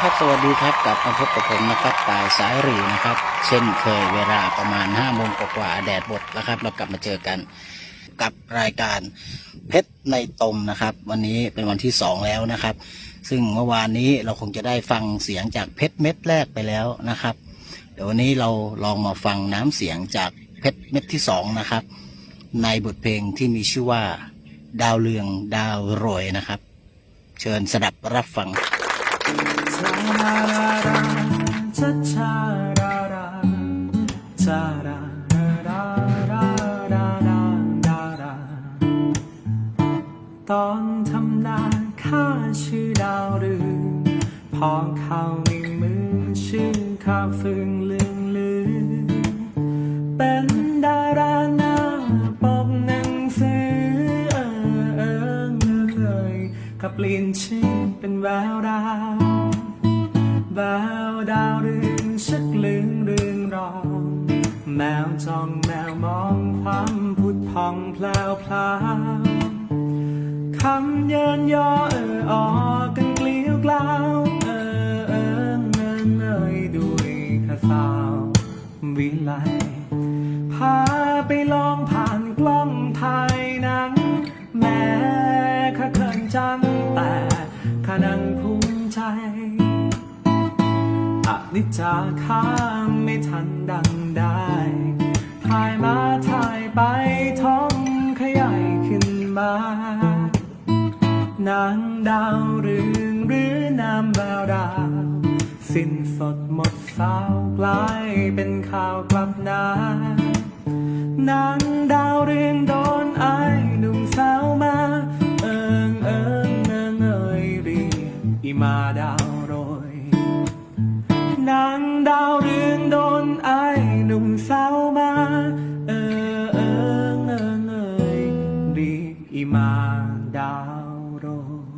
สวัสดีครับกลับมาพบกับผมนะครับตายสายรีนะครับ เช่นเคยเวลาประมาณ5้าโมงกว่าแดดบดแล้วครับเรากลับมาเจอกันกับรายการเพชรในตมนะครับ วันนี้เป็นวันที่ 2 แล้วนะครับ ซึ่งเมื่อวานนี้เราคงจะได้ฟังเสียงจากเพชรเม็ดแรกไปแล้วนะครับ เดี๋ยววันนี้เราลองมาฟังน้ำเสียงจากเพชรเม็ดที่สองนะครับ ในบทเพลงที่มีชื่อว่า ดาวเรืองดาวโรยนะครับ เชิญสดับรับฟัง ตอนทำนาข้าชื่อดาวเรืองพอเข้าในมือชื่อข้าฟึงลืงลือเป็นดาราหน้าปกหนังสือเออเออเอยกับเปลี่ยนชื่อเป็น แววดาวแววดาวเรืองชักลืงเรืองรอง แมวจ้องแมวมองความผุดพองแพลวพลาวคำเยินยอเออออกันเกลียวกล่าวเออเออเงินเอ่ยด้วยข้าสาววิไลพาไปลอง อนิจจาข้ามไม่ทันดังได้ถ่ายมาถ่ายไปท้องขยายขึ้นมานางดาวเรืองหรือนามแววดาว สิ้นสดหมดสาวกลายเป็นข่าวกลับหนานางดาวเรืองโดนไอ นางดาวเรืองโดนไอ้หนุ่มสาวมา เออเออเงยเงยรีบอีมาดาวโรย